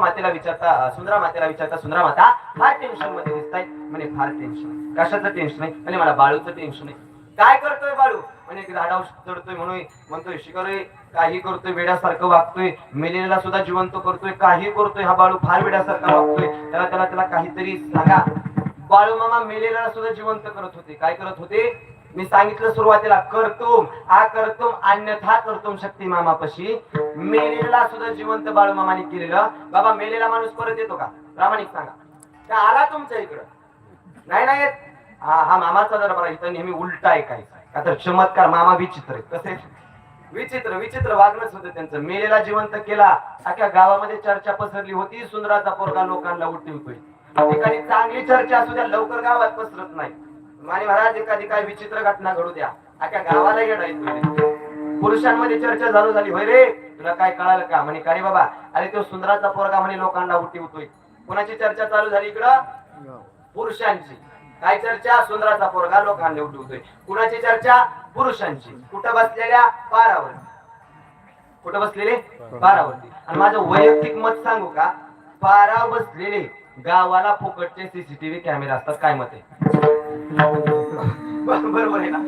मातेला विचारता सुंदरा मातेला विचारता सुंदरा माता फार टेन्शनमध्ये दिसताय म्हणे फार टेन्शन कशाचं टेन्शन आहे? म्हणे मला बाळूचं टेन्शन आहे. काय करतोय बाळू? म्हणे झाडावर चढतोय म्हणून म्हणतोय शिकारोय काही करतोय वेड्यासारखं वागतोय. मेलेला सुद्धा जिवंत करतोय. काही करतोय हा बाळू फार वेड्यासारखा वागतोय. त्याला त्याला त्याला काहीतरी सांगा. बाळू मामा मेलेला सुद्धा जिवंत करत होते. काय करत होते? मी सांगितलं सुरुवातीला करतो हा करतो अन्यथा करतो शक्ती मामापशी. मेलेला सुद्धा जिवंत बाळू मामाने केलेलं. बाबा मेलेला माणूस परत येतो का? प्रामाणिक सांगा. का आला तुमच्या इकडं. नाही नाही हा हा मामाचा जर बरा इथं नेहमी उलटा आहे. का तर चमत्कार मामा विचित्र आहे कसे? विचित्र विचित्र वागणंच होतं त्यांचं. मेलेला जिवंत केला. अख्या गावामध्ये चर्चा पसरली होती. सुंदराचा पोरगा लोकांना उठवतोय ठिकाणी चांगली चर्चा असू द्या लवकर गावात पसरत नाही. माने महाराज एखादी काय विचित्र घटना घडू द्या. अख्या गावाला येणार पुरुषांमध्ये चर्चा चालू झाली. होय रे? तुला काय कळालं का? म्हणे का रे बाबा? अरे तो सुंदराचा पोरगा म्हणे लोकांना उठवतोय कोणाची चर्चा चालू झाली इकडं? पुरुषांची. काय चर्चा? सुंदराचा पोरगा लोकांना उठवतोय कुणाची चर्चा? पुरुषांची. कुठं बसलेल्या? पारावर. कुठं बसलेले? पारावरती. आणि माझं वैयक्तिक मत सांगू का? पारावर बसलेले गावाला फुकटचे सीसीटीव्ही कॅमेरा असतात. काय मत आहे? बरोबर आहे ना.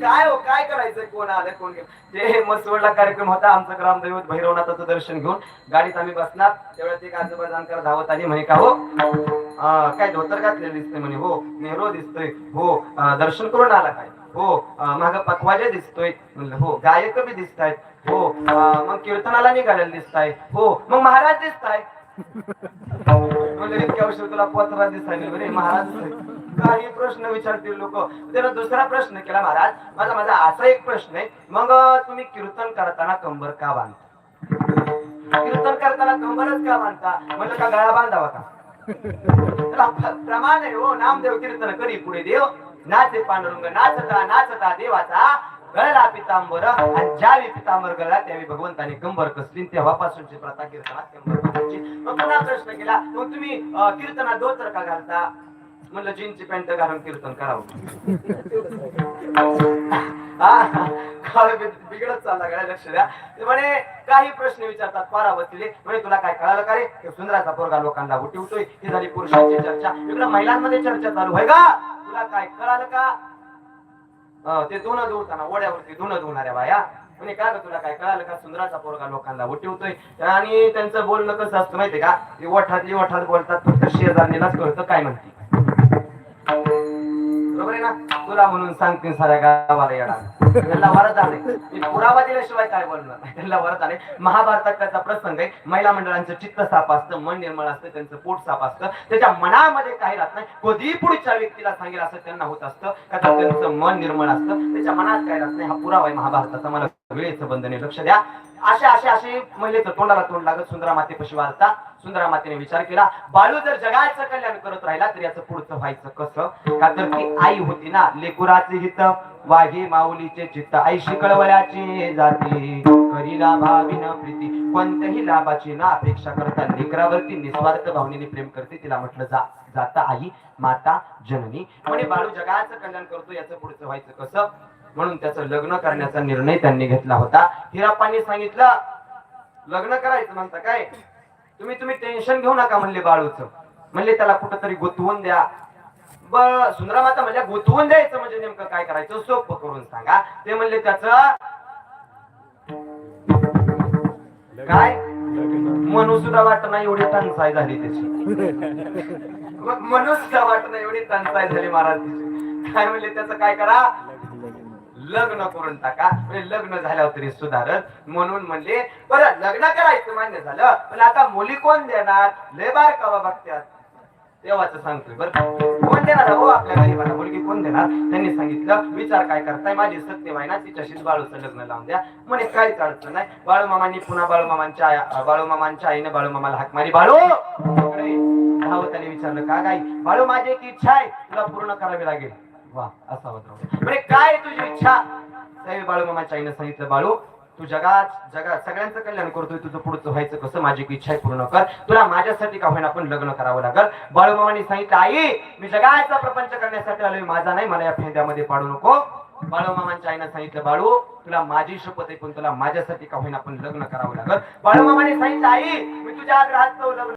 काय हो काय करायचंय? कोण आलं कोण जे ते मसवडला कार्यक्रम होता आमचं ग्रामदैवत भैरवनाथाचं दर्शन घेऊन गाडीत आम्ही बसणार. तेवढ्यात एक आजोबा जाणकार धावत आली म्हणे का हो? काय धोतर घातलेलं दिसतंय म्हणे हो. नेहरू दिसतोय हो. दर्शन करून आला काय? हो. माग पखवाजे दिसतोय. हो. गायक बी दिसतायत. हो. मग कीर्तनाला निघालेलं दिसताय. हो. मग महाराज दिसताय. म्हणजे इतक्या वर्ष तुला पत्रा दिसायला महाराज काही प्रश्न विचारतील लोक. त्यानं दुसरा प्रश्न केला महाराज. माझा माझा असा एक प्रश्न आहे. मग तुम्ही कीर्तन करताना कंबर का बांधता? कीर्तन करताना कंबरच का बांधता? म्हणलं का गळा बांधावा का? प्रमाण आहे हो. नामदेव कीर्तन करी पुढे देव. नाचे पांडुरंग नाचता नाचता देवाचा. गळला पितांबर आणि ज्यावेळी पितांबर गळला त्यावेळी भगवंताने कंबर कसली तेव्हापासूनची प्रथा कीर्तनात कंबर मग पुन्हा प्रश्न केला मग तुम्ही कीर्तनात दोतर का घालता. म्हणलं जीनची पॅन्ट घालून कीर्तन करावं. हा, बिघडत चालला गड्या लक्ष द्या. ते म्हणे काही प्रश्न विचारतात पारावतीले. म्हणे तुला काय कळालं का रे? सुंदराचा पोरगा लोकांना उठवतोय ही झाली पुरुषांची चर्चा. इकडं महिलांमध्ये चर्चा चालू आहे का? तुला काय कळालं का? ते धुणं धुवताना ओढ्यावरती धुणं धुवणाऱ्या बाया. म्हणे काय ग तुला काय कळालं का? सुंदराचा पोरगा लोकांना उठवतोय आणि त्यांचं बोलणं कसं असतं माहितीये का? ते ओठातली ओठात बोलतात फक्त शेजारणीलाच कळतं काय म्हणते. बरोबर आहे ना तुला म्हणून सांगते साऱ्या गावाला येणार. त्यांना वरद आले. मी पुरावा दिल्याशिवाय काय बोलणार? त्यांना वरद आले. महाभारतात त्याचा प्रसंग आहे. महिला मंडळांचं चित्त साप असतं मन निर्मळ असतं त्यांचं पोट साप असतं. त्याच्या मनामध्ये काही राहत नाही. कधी पुढच्या व्यक्तीला सांगेल असं त्यांना होत असतं? का त्यांचं मन निर्मळ असतं? त्याच्या मनात काय राहत नाही. हा पुरावा आहे महाभारताचा. मला वेळेचं बंधने लक्ष द्या. अशा अशा असे महिलेचं तोंडाला तोंड लागत सुंदरा माते मातेपाशी वारता. सुंदरा मातेने विचार केला बाळू जर जगायचं कल्याण करत राहिला तर याचं पुढचं व्हायचं कसं? का तर ती आई होती ना लेकुराचे हित वाघे माऊलीचे चित्त. आई शिकळवल्याचे जाते करीला भावीन प्रीती. कोणत्याही लाभाची ना अपेक्षा करता लेकरावरती निस्वार्थ भावनेने प्रेम करते तिला म्हटलं जा जाता आई माता जननी. म्हणे बाळू जगाचं कल्याण करतो याचं पुढचं व्हायचं कसं? म्हणून त्याचं लग्न करण्याचा निर्णय त्यांनी घेतला होता. हिराप्पांनी सांगितलं लग्न करायचं म्हणता काय? तुम्ही तुम्ही टेन्शन घेऊ नका म्हणले बाळूच. म्हणले त्याला कुठंतरी गुंतवून द्या. ब सुंदरा माता म्हणजे गुंतवून द्यायचं म्हणजे नेमकं काय करायचं? सोप करून सांगा. ते म्हणले त्याच काय? म्हणू सुद्धा वाटत नाही एवढी टंचाई झाली त्याची. मग म्हणू सुद्धा वाटत नाही एवढी टंचाई झाली महाराज काय म्हणले त्याचं? काय करा? लग्न करून टाका. म्हणजे लग्न झाल्यावर तरी सुधारत. म्हणून म्हणले बरं लग्न करायचं मान्य झालं पण आता मुली कोण देणार? लय बार कवा बघत्यात? तेव्हाच सांगतोय बरं कोण देणार हो आपल्या गरीबाला? मुलगी कोण देणार? त्यांनी सांगितलं विचार काय करताय? माझी सत्यवाय ना तिच्याशीच बाळूचं लग्न लावून द्या. म्हणे काहीच अडचण नाही. बाळूमामांनी पुन्हा बाळूमामांच्या आई बाळूमामांच्या आईने बाळूमामाला हाक मारी बाळू! इकडे विचारलं का काही बाळू माझी एक इच्छा आहे. तुला पूर्ण करावी लागेल. वा असा होत म्हणजे काय तुझी इच्छा? त्यावेळी बाळूमामाच्या आईने सांगितलं बाळू तू जगात जगात सगळ्यांचं कल्याण करतोय तुझं पुढचं व्हायचं कसं? माझी इच्छा आहे पूर्ण कर. तुला माझ्यासाठी का होईना पण लग्न करावं लागल? बाळूमामाने सांगितलं आई मी जगाचा प्रपंच करण्यासाठी आलोय माझा नाही मला या फेंद्यामध्ये पाडू नको. बाळूमामांच्या आईनं सांगितलं बाळू तुला माझी शपथ आहे पण तुला माझ्यासाठी का होईना पण लग्न करावं लागल? बाळूमामानी सांगितलं आई मी तुझ्या आग्रहात लग्न